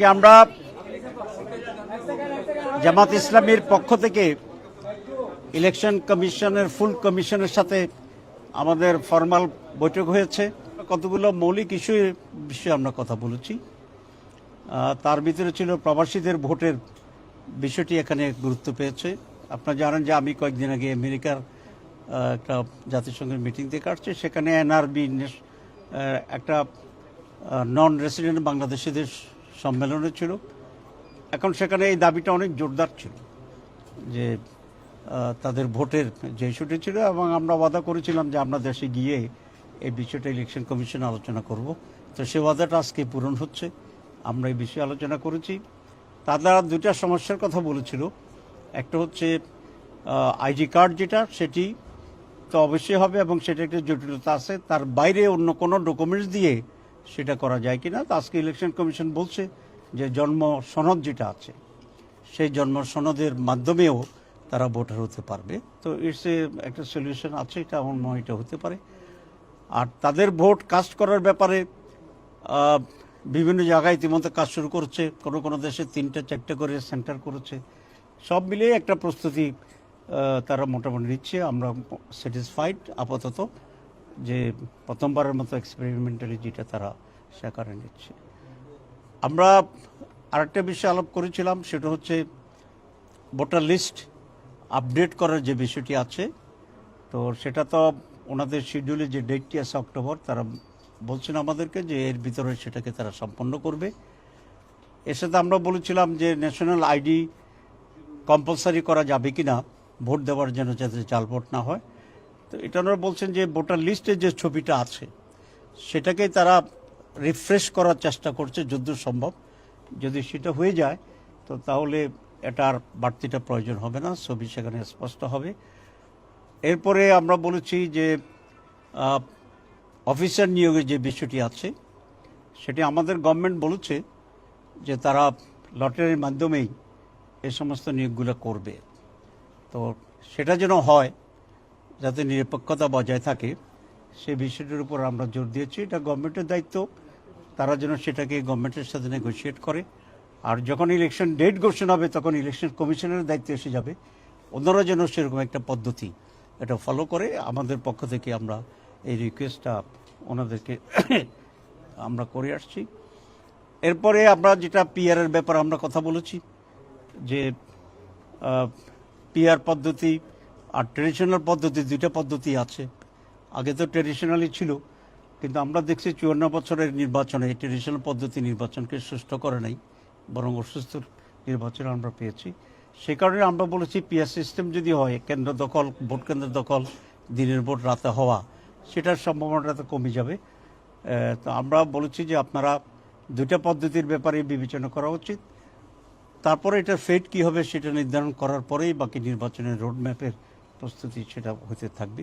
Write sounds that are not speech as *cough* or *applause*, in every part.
আজকে আমরা জামাত ইসলামীর পক্ষ থেকে ইলেকশন কমিশনের, ফুল কমিশনের সাথে আমাদের ফর্মাল বৈঠক হয়েছে। কতগুলো মৌলিক ইস্যু বিষয়ে আমরা কথা বলেছি। তার ভিতরে ছিল প্রবাসীদের ভোটের বিষয়টি এখানে গুরুত্ব পেয়েছে। আপনারা জানেন যে আমি কয়েকদিন আগে আমেরিকার একটা জাতিসংঘের মিটিং আসছি সেখানে এনআরবি একটা নন রেসিডেন্ট বাংলাদেশিদের সম্মেলনে ছিল। এখন সেখানে এই দাবিটা অনেক জোরদার ছিল যে তাদের ভোটের যে ইস্যুটি ছিল এবং আমরা ওয়াদা করেছিলাম যে আমরা দেশে গিয়ে এই বিষয়টা ইলেকশন কমিশনে আলোচনা করব। তো সে ওয়াদাটা আজকে পূরণ হচ্ছে। আমরা এই বিষয়ে আলোচনা করেছি। তারা দুটা সমস্যার কথা বলেছিল। একটা হচ্ছে আইডি কার্ড যেটা, সেটি তো অবশ্যই হবে এবং সেটা একটা জটিলতা আছে। তার বাইরে অন্য কোনো ডকুমেন্টস দিয়ে সেটা করা যায় কিনা, তো আজকে ইলেকশন কমিশন বলছে যে জন্ম সনদ যেটা আছে, সেই জন্ম সনদের মাধ্যমেও তারা ভোটার হতে পারবে। তো ইটস এ একটা সলিউশন আছে, এটা আমার মনে এটা হতে পারে। আর তাদের ভোট কাস্ট করার ব্যাপারে বিভিন্ন জায়গায় ইতিমধ্যে কাজ শুরু করছে, কোনো কোনো দেশে তিনটা, চারটে করে সেন্টার করেছে। সব মিলিয়ে একটা প্রস্তুতি তারা মোটামুটি নিচ্ছে, আমরা স্যাটিসফাইড আপাতত। যে প্রথমবারের মতো এক্সপেরিমেন্টালি যেটা তারা সেখানে নিচ্ছে। আমরা আরেকটা বিষয় আলাপ করেছিলাম, সেটা হচ্ছে ভোটার লিস্ট আপডেট করার যে বিষয়টি আছে, তো সেটা তো ওনাদের শিডিউলে যে ডেটটি আছে অক্টোবর, তারা বলছেন আমাদেরকে যে এর ভিতরে সেটাকে তারা সম্পন্ন করবে। এর সাথে আমরা বলেছিলাম যে ন্যাশনাল আইডি কম্পালসারি করা যাবে কি না ভোট দেওয়ার জন্য যাতে জাল ভোট না হয়। তো এটা ওনারা বলছেন যে ভোটার লিস্টে যে ছবিটা আছে, সেটাকে তারা রিফ্রেশ করার চেষ্টা করছে যদ্দ সম্ভব। যদি সেটা হয়ে যায়, তো তাহলে এটার বাড়তিটা প্রয়োজন হবে না, ছবি সেখানে স্পষ্ট হবে। এরপরে আমরা বলেছি যে অফিসার নিয়োগের যে বিষয়টি আছে, সেটি আমাদের গভর্নমেন্ট বলেছে যে তারা লটারির মাধ্যমেই এই সমস্ত নিয়োগগুলো করবে। তো সেটা যেন হয় যাতে নিরপেক্ষতা বজায় থাকে, সেই বিষয়টির উপর আমরা জোর দিয়েছি। এটা গভর্নমেন্টের দায়িত্ব। তারা যেন সেটাকে গভর্নমেন্টের সাথে নেগোসিয়েট করে। আর যখন ইলেকশন ডেট ঘোষণা হবে, তখন ইলেকশন কমিশনের দায়িত্ব এসে যাবে। অন্যরা যেন সেরকম একটা পদ্ধতি এটা ফলো করে। আমাদের পক্ষ থেকে আমরা এই রিকোয়েস্টটা ওনাদেরকে *coughs* আমরা করে আসছি। এরপরে আমরা যেটা পিআরের ব্যাপারে আমরা কথা বলেছি, যে পিআর পদ্ধতি আর ট্রেডিশনাল পদ্ধতি, দুইটা পদ্ধতি আছে। আগে তো ট্রেডিশনালি ছিল, কিন্তু আমরা দেখছি চুয়ান্ন বছরের নির্বাচনে ট্রেডিশনাল পদ্ধতি নির্বাচনকে সুস্থ করে নাই, বরং অসুস্থ নির্বাচন আমরা পেয়েছি। সে কারণে আমরা বলেছি পিআর সিস্টেম যদি হয়, কেন্দ্র দখল, ভোট কেন্দ্র দখল, দিনের ভোট রাতে হওয়া, সেটার সম্ভাবনাটা তো কমে যাবে। তো আমরা বলেছি যে আপনারা দুইটা পদ্ধতির ব্যাপারে বিবেচনা করা উচিত। তারপরে এটা ফেট কি হবে সেটা নির্ধারণ করার পরেই বাকি নির্বাচনের রোডম্যাপের প্রস্তুতি সেটা হতে থাকবে।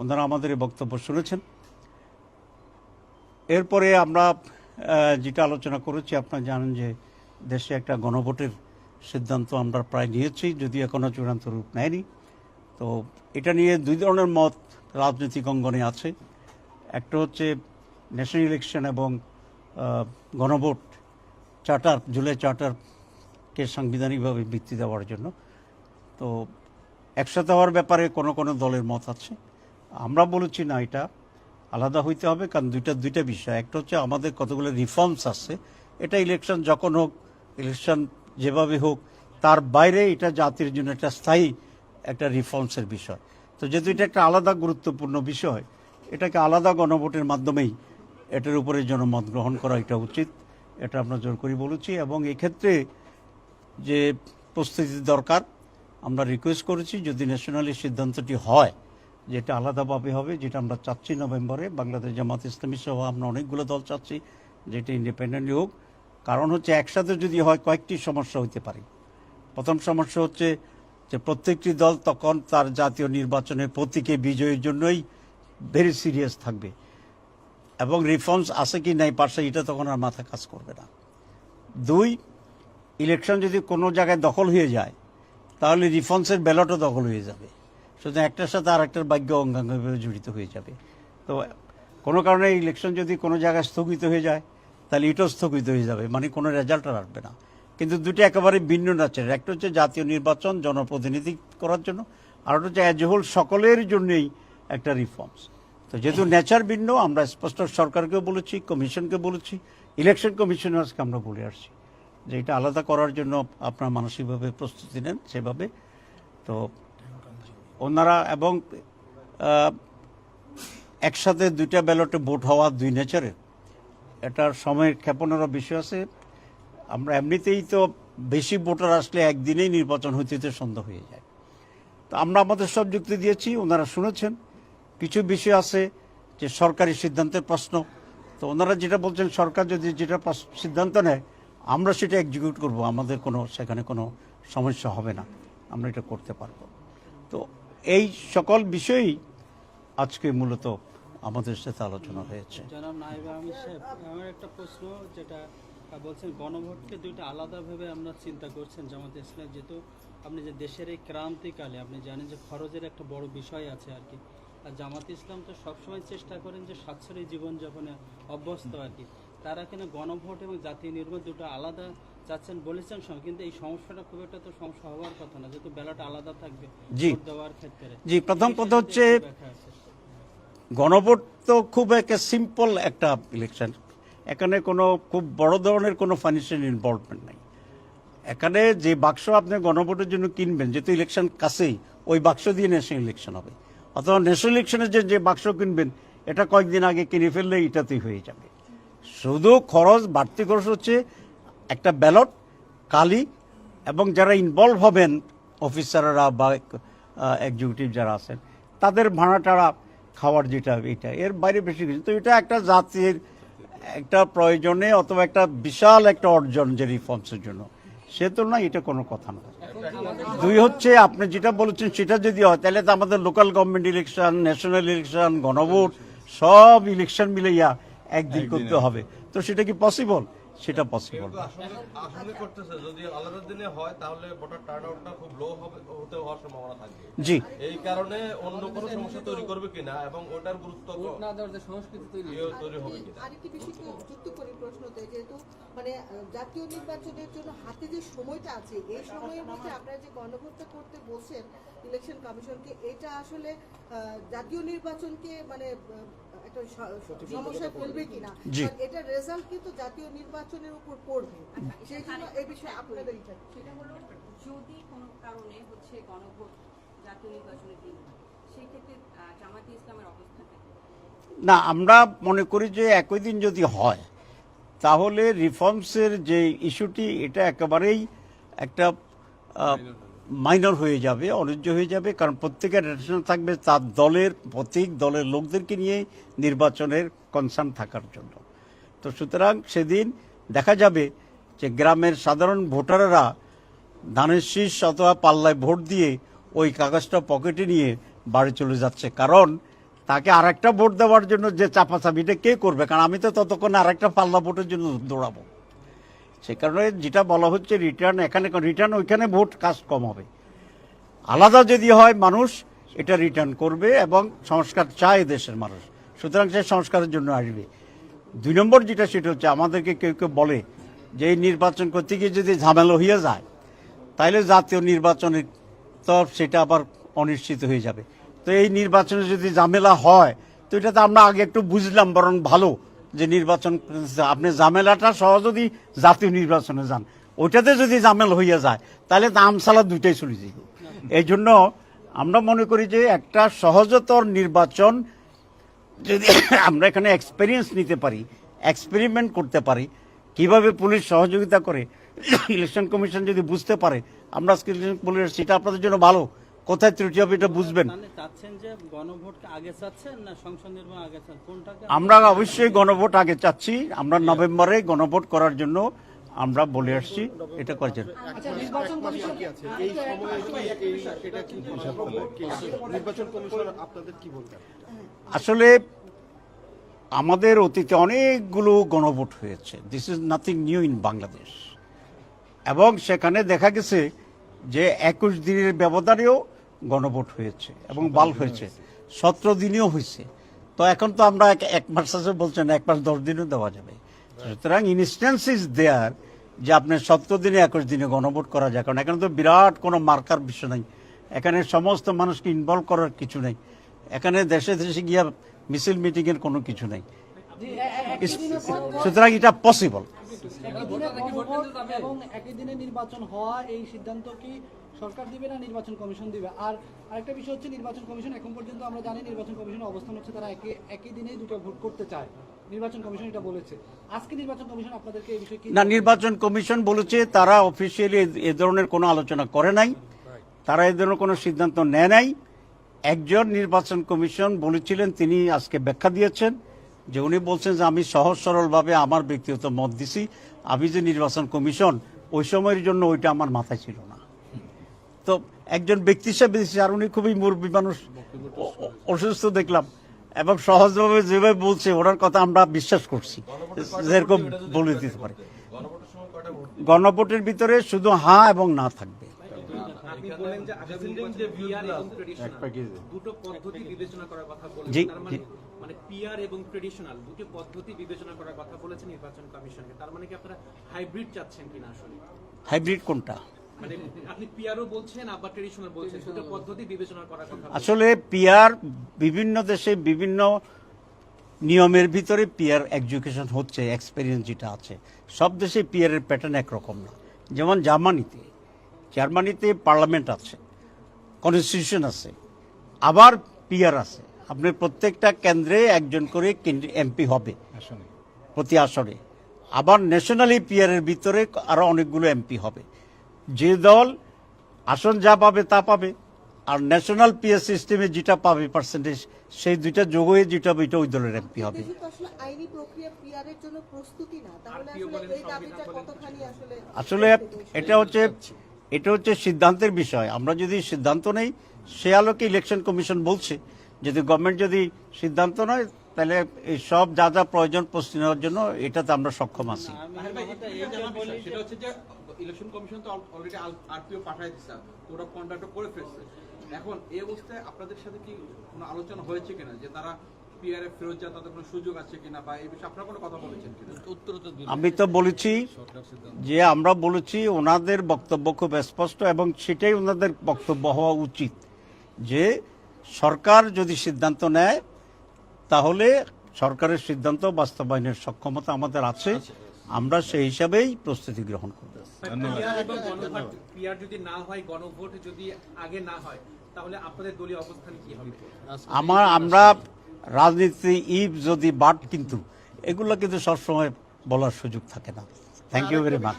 ওনারা আমাদের বক্তব্য শুনেছেন। এরপরে আমরা যেটা আলোচনা করেছি, আপনারা জানেন যে দেশে একটা গণভোটের সিদ্ধান্ত আমরা প্রায় নিয়েছি যদি এখনও চূড়ান্ত রূপ নেয়নি। তো এটা নিয়ে দুই ধরনের মত রাজনৈতিক অঙ্গনে আছে। একটা হচ্ছে ন্যাশনাল ইলেকশন এবং গণভোট চার্টার, জুলাই চার্টারকে সাংবিধানিকভাবে বৃত্তি দেওয়ার জন্য। তো একসাথে হওয়ার ব্যাপারে কোনো কোনো দলের মত আছে। আমরা বলেছি, না, এটা আলাদা হইতে হবে, কারণ দুইটা দুইটা বিষয়। একটা হচ্ছে আমাদের কতগুলো রিফর্মস আছে। এটা ইলেকশন যখন হোক ইলেকশন যেভাবে হোক, তার বাইরে এটা জাতির জন্য একটা স্থায়ী একটা রিফর্মসের বিষয়। তো যেহেতু এটা একটা আলাদা গুরুত্বপূর্ণ বিষয়, এটাকে আলাদা গণভোটের মাধ্যমেই এটার উপরে জনমত গ্রহণ করা এটা উচিত, এটা আমরা জোর করি বলেছি। এবং এক্ষেত্রে যে প্রস্তুতি দরকার আমরা রিকোয়েস্ট করেছি যদি ন্যাশনালি সিদ্ধান্তটি হয়, যেটা আলাদাভাবে হবে, যেটা আমরা চাচ্ছি নভেম্বরে, বাংলাদেশ জামাত ইসলামী সহ আমরা অনেকগুলো দল চাচ্ছি, যেটা ইন্ডিপেন্ডেন্টলি হোক। কারণ হচ্ছে একসাথে যদি হয়, কয়েকটি সমস্যা হতে পারে। প্রথম সমস্যা হচ্ছে যে প্রত্যেকটি দল তখন তার জাতীয় নির্বাচনের প্রতীকে বিজয়ের জন্যই ভেরি সিরিয়াস থাকবে। এবং রিফর্মস আছে কি নাই, পাশে এটা তখন আর মাথা কাজ করবে না। দুই ইলেকশন যদি কোনো জায়গায় দখল হয়ে যায় তাহলে রিফন্সের ব্যালটও দখল হয়ে যাবে। সুতরাং একটার সাথে আর একটার ভাগ্য অঙ্গাঙ্গভাবে জড়িত হয়ে যাবে। তো কোনো কারণে ইলেকশন যদি কোনো জায়গায় স্থগিত হয়ে যায়, তাহলে এটাও স্থগিত হয়ে যাবে মানে কোনো রেজাল্ট আর আসবে না। কিন্তু দুটো একেবারে ভিন্ন নাচের, একটা হচ্ছে জাতীয় নির্বাচন, জনপ্রতিনিধি করার জন্য, আর একটা হচ্ছে অ্যাজ হোল সকলের জন্যই একটা রিফর্মস তো যেহেতু নেচার ভিন্ন, আমরা স্পষ্ট সরকারকেও বলেছি কমিশনকে বলেছি ইলেকশন কমিশনার্সকে আমরা বলে আসছি। যে এটা আলাদা করার জন্য আপনারা মানসিকভাবে প্রস্তুতি নেন সেভাবে। তো ওনারা এবং একসাথে দুইটা ব্যালটে ভোট হওয়া দুই নেচারের এটার সময়ের ক্ষেপণেরও বিষয় আছে। আমরা এমনিতেই তো বেশি ভোটার আসলে একদিনেই নির্বাচন হইতে সন্ধ্যা হয়ে যায়। তো আমরা আমাদের সব যুক্তি দিয়েছি, ওনারা শুনেছেন। কিছু বিষয় আছে যে সরকারি সিদ্ধান্তের প্রশ্ন। তো ওনারা যেটা বলছেন, সরকার যদি যেটা সিদ্ধান্ত নেয় আমরা সেটা এক্সিকিউট করব, আমাদের কোনো, সেখানে কোনো সমস্যা হবে না। আমরা এটা করতে পারব। তো এই সকল বিষয়ই আজকে মূলত আমাদের সাথে আলোচনা হয়েছে। একটা প্রশ্ন যেটা বলছেন, গণভোটকে দুইটা আলাদাভাবে আমরা চিন্তা করছেন জামাত ইসলাম, যেহেতু আপনি যে দেশের এই ক্রান্তিকালে, আপনি জানেন যে খরচের একটা বড় বিষয় আছে আর কি। আর জামাত ইসলাম তো সবসময় চেষ্টা করেন যে সাশ্রয়ী জীবনযাপনে অভ্যস্ত আর কি। তারা কিনা গণভোট এবং জাতীয় নির্বাচন দুটো আলাদা চাচ্ছেন বলেছেন কিন্তু এই সমস্যাটা খুব একটা তো সমস্যা হওয়ার কথা না যেহেতু ব্যালট আলাদা থাকবে জি। দেওয়ার ক্ষেত্রে। জি, প্রথম কথা হচ্ছে? গণভোট তো খুব একটা সিম্পল একটা ইলেকশন এখানে কোনো খুব বড় ধরনের কোনো ফাইন্যান্সিয়াল ইনভলভমেন্ট নাই। এখানে যে বাক্স আপনি গণভোটের জন্য কিনবেন যেহেতু ইলেকশন কাছেই ওই বাক্স দিয়ে ন্যাশনাল ইলেকশন হবে। অথবা ন্যাশনাল ইলেকশনের যে যে বাক্স কিনবেন এটা কয়েকদিন আগে কিনে ফেললে এটাতেই হয়ে যাবে। শুধু খরচ বাড়তি খরচ হচ্ছে একটা ব্যালট, কালি এবং যারা ইনভলভ হবেন অফিসাররা বা এক্সিকিউটিভ যারা আছেন, তাদের ভাড়া টাড়া খাওয়ার যেটা এটা, এর বাইরে বেশি কিছু। তো এটা একটা জাতির একটা প্রয়োজনে অথবা একটা বিশাল একটা অর্জন যে রিফর্মসের জন্য। সে তো তুলনায় এটা কোনো কথা না। দুই হচ্ছে, আপনি যেটা বলেছেন সেটা যদি হয়, তাহলে তো আমাদের local government election national election গণভোট, সব ইলেকশন মিলাইয়া একদিন করতে হবে। তো সেটা কি পসিবল সেটা পসিবল কিন্তু আসলে আসলে করতেছে। যদি আলাদা দিনে হয় তাহলে ভোটার টার্ন আউটটা খুব লো হবে হতে হওয়ার সম্ভাবনা থাকবে। জি। এই কারণে অন্য কোনো সমস্যা তৈরি করবে কিনা এবং ওটার গুরুত্ব না দেওয়ার যে সংস্কৃতি তৈরি হবে আরেকটি বিষয় যুক্ত করি প্রশ্নতে যেহেতু মানে জাতীয় নির্বাচনের জন্য হাতে যে সময়টা আছে এই সময়ের মধ্যে আপনারা যে গণভোটটা করতে বলছেন ইলেকশন কমিশনকে এটা আসলে আহ, জাতীয় নির্বাচনকে মানে একটা স- ফেলবে কিনা? জি। রেজাল্ট কিন্তু জাতীয় নির্বাচনের উপর পড়বে। সেই জন্য এই বিষয়ে আপনাদের সেটা হলো যদি কোনো কারণে হচ্ছে গণভোট জাতীয় নির্বাচনের দিন সেই ক্ষেত্রে জামাতে ইসলামের অবস্থানটা না আমরা মনে করি যে একই দিন যদি হয় তাহলে রিফর্মসের যে ইস্যুটি এটা একেবারেই একটা মাইনর হয়ে যাবে অনিজ্য হয়ে যাবে, কারণ প্রত্যেকের রেশন থাকবে তার দলের প্রতীক, দলের লোকদেরকে নিয়ে নির্বাচনের কনসার্ন থাকার জন্য। তো সুতরাং সেদিন দেখা যাবে যে গ্রামের সাধারণ ভোটাররা ধানের শীষ অথবা পাল্লায় ভোট দিয়ে ওই কাগজটা পকেটে নিয়ে বাড়ি চলে যাচ্ছে। কারণ তাকে আরেকটা ভোট দেওয়ার জন্য যে চাপাচাপিটা কে করবে? কারণ আমি তো ততক্ষণ আরেকটা পাল্লা ভোটের জন্য দৌড়াবো। সে কারণে যেটা বলা হচ্ছে রিটার্ন এখানে রিটার্ন ওইখানে ভোট কাজ কম হবে। আলাদা যদি হয় মানুষ, এটা রিটার্ন করবে এবং সংস্কার চায় দেশের মানুষ। সুতরাং সে সংস্কারের জন্য আসবে। দুই নম্বর যেটা, সেটা হচ্ছে আমাদেরকে কেউ কেউ বলে যে এই নির্বাচন করতে গিয়ে যদি ঝামেলা হয়ে যায় তাহলে জাতীয় নির্বাচনের তো সেটা আবার অনিশ্চিত হয়ে যাবে। তো এই নির্বাচনে যদি ঝামেলা হয়, তো এটা তো আমরা আগে একটু বুঝলাম বরং ভালো। যে নির্বাচন, আপনি ঝামেলাটা সহ যদি জাতীয় নির্বাচনে যান, ওইটাতে যদি ঝামেলা হইয়া যায়, তাহলে তো আমসালা দুইটাই চলে যাইব। এই জন্য আমরা মনে করি যে একটা সহজতর নির্বাচন যদি আমরা এখানে এক্সপেরিয়েন্স নিতে পারি এক্সপেরিমেন্ট করতে পারি, কীভাবে পুলিশ সহযোগিতা করে ইলেকশন কমিশন যদি বুঝতে পারে, আমরা ইলেকশন পুলিশ সেটা আপনাদের জন্য ভালো। কোথায় ত্রুটি হবে এটা বুঝবেন। তাহলে চাচ্ছেন যে গণভোটকে আগে চাচ্ছেন না সংসদ নির্বাচন আগে চাচ্ছেন? কোনটাকে আমরা অবশ্যই গণভোট আগে চাচ্ছি। আমরা নভেম্বরে গণভোট করার জন্য আমরা বলে আসছি। এটা করছেন আচ্ছা নির্বাচন কমিশন এই সময়ে কি এই এটা কি সম্ভব কিনা নির্বাচন কমিশন আপনাদের কি বলবেন? আসলে আমাদের অতীতে অনেকগুলো গণভোট হয়েছে। This is nothing new in Bangladesh এবং সেখানে দেখা গেছে যে একুশ দিনের ব্যবধানেও গণভোট হয়েছে এবং বাল হয়েছে। সতেরো দিনেও হয়েছে। তো এখন তো আমরা এক- এক মাস আছে বলছেন এক মাস দশ দিনও দেওয়া যাবে। সুতরাং ইনস্ট্যান্স ইজ দেয়ার যে আপনার সত্তর দিনে একুশ দিনে গণভোট করা যায়। কারণ এখানে তো বিরাট কোনো মার্কার বিষয় নাই। এখানে সমস্ত মানুষকে ইনভলভ করার কিছু নেই। এখানে দেশে দেশে গিয়া মিছিল মিটিং এর কোনো কিছু নেই। সুতরাং এটা পসিবল একই দিনে গণভোট এবং একই দিনে নির্বাচন হওয়া এই সিদ্ধান্ত কি সরকার দিবে না নির্বাচন কমিশন দিবে। আর আরেকটা বিষয় হচ্ছে নির্বাচন কমিশন এখন পর্যন্ত আমরা জানি নির্বাচন কমিশনের অবস্থান হচ্ছে তারা একই একই দিনেই দুটো ভোট করতে চায়। নির্বাচন কমিশন এটা বলেছে। আজকে নির্বাচন কমিশন আপনাদেরকে এই বিষয়ে না নির্বাচন কমিশন বলেছে তারা অফিসিয়ালি এ ধরনের কোনো আলোচনা করে নাই। তারা এ ধরনের কোনো সিদ্ধান্ত নেয় নাই। একজন নির্বাচন কমিশন বলেছিলেন তিনি আজকে ব্যাখ্যা দিয়েছেন যে উনি বলছেন যে আমি সহজ সরলভাবে আমার ব্যক্তিগত মত দিছি। আমি যে নির্বাচন কমিশন ওই সময়ের জন্য ওইটা আমার মাথায় ছিল না। তো একজন ব্যক্তি হিসেবে দিচ্ছি আর উনি খুবই মুরব্বী মানুষ। অসুস্থ দেখলাম। এবং সহজভাবে যেভাবে বলছে ওনার কথা আমরা বিশ্বাস করছি। যেরকম বলে দিতে পারে। গণভোটের ভিতরে শুধু হ্যাঁ এবং না থাকবে। আপনি বলেন যে আগামী নির্বাচনে পিআর এবং ট্রেডিশনাল দুটো পদ্ধতি বিবেচনা করার কথা বলেছেন জি, মানে জি। মানে পিআর এবং ট্রেডিশনাল দুটো পদ্ধতি বিবেচনা করার কথা বলেছে নির্বাচন কমিশনকে। তার মানে কি আপনারা হাইব্রিড চাচ্ছেন কিনা আসলে? হাইব্রিড কোনটা? মানে। আসলে পিয়ার বিভিন্ন দেশে বিভিন্ন নিয়মের ভিতরে পিয়ার এডুকেশন হচ্ছে এক্সপেরিয়েন্স যেটা আছে। সব দেশে পিয়ারের প্যাটার্ন একরকম না। যেমন জার্মানিতে জার্মানিতে পার্লামেন্ট আছে কনস্টিটিউশন আছে আবার পিয়ার আছে। আপনি প্রত্যেকটা কেন্দ্রে একজন করে এমপি হবে প্রতি আসনে আবার ন্যাশনালি পিয়ারের ভিতরে আরও অনেকগুলো এমপি হবে। যে দল আসন যা পাবে তা পাবে আর ন্যাশনাল পিয়ার সিস্টেমে যেটা পাবে পার্সেন্টেজ সেই দুইটা যোগ হয়ে যেটা হবে এটা ওই দলের এমপি হবে আসলে আইনি প্রক্রিয়া পিয়ারের জন্য প্রস্তুতি না তাহলে আসলে এই দাবিটা কতখানি আসলে আসলে এটা হচ্ছে এটা হচ্ছে সিদ্ধান্তের বিষয় আমরা যদি সিদ্ধান্ত নেই সে আলোকে ইলেকশন কমিশন বলছে যদি গভর্নমেন্ট যদি সিদ্ধান্ত নয় তাহলে এই সব যা যা প্রয়োজন প্রস্তুতি নেওয়ার জন্য এটাতে আমরা সক্ষম আছি ইলেকশন কমিশন তো অলরেডি আরপিও পাঠাই দিচ্ছে কোড অফ কন্ডাক্ট করে ফেলছে। এখন এই অবস্থায় আপনাদের সাথে কি কোনো আলোচনা হয়েছে কিনা? যে তারা পিআরএ ফেরত যাওয়া তাদের কোনো সুযোগ আছে কিনা বা এই বিষয়ে আপনারা কোনো কথা বলেছেন কিনা? উত্তর তো আমি তো বলেছি যে আমরা বলেছি ওনাদের বক্তব্য খুব স্পষ্ট এবং সেটাই ওনাদের বক্তব্য হওয়া উচিত যে সরকার যদি সিদ্ধান্ত নেয় তাহলে সরকারের সিদ্ধান্ত বাস্তবায়নের সক্ষমতা আমাদের আছে। আমরা সেই হিসাবেই প্রস্তুতি গ্রহণ করব। যদি না হয় গণভোট যদি আগে না হয় তাহলে আপনাদের দলীয় অবস্থান কি হবে? আমার আমরা রাজনীতি ইভ যদি বাট কিন্তু এগুলো কিন্তু সবসময় বলার সুযোগ থাকে না। থ্যাংক ইউ ভেরি মাচ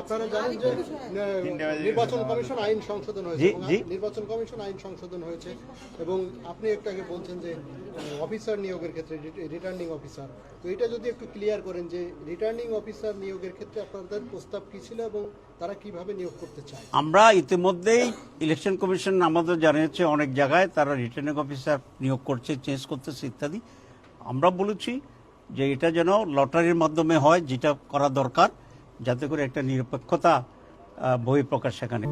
আপনারা জানেন যে নির্বাচন কমিশন আইন সংশোধন হয়েছে। নির্বাচন কমিশন আইন সংশোধন হয়েছে। এবং আপনি একটু আগে বলছেন যে অফিসার নিয়োগের ক্ষেত্রে রিটার্নিং অফিসার। তো এটা যদি একটু ক্লিয়ার করেন যে রিটার্নিং অফিসার নিয়োগের ক্ষেত্রে আপনাদের প্রস্তাব কি ছিল এবং তারা কীভাবে নিয়োগ করতে চায়? আমরা ইতিমধ্যেই ইলেকশন কমিশন আমাদের জানিয়েছে অনেক জায়গায় তারা রিটার্নিং অফিসার নিয়োগ করছে চেঞ্জ করতেছে ইত্যাদি। আমরা বলেছি যে এটা যেন লটারির মাধ্যমে হয়, যেটা করা দরকার, যাতে করে একটা নিরপেক্ষতা বই প্রকাশ সেখানে।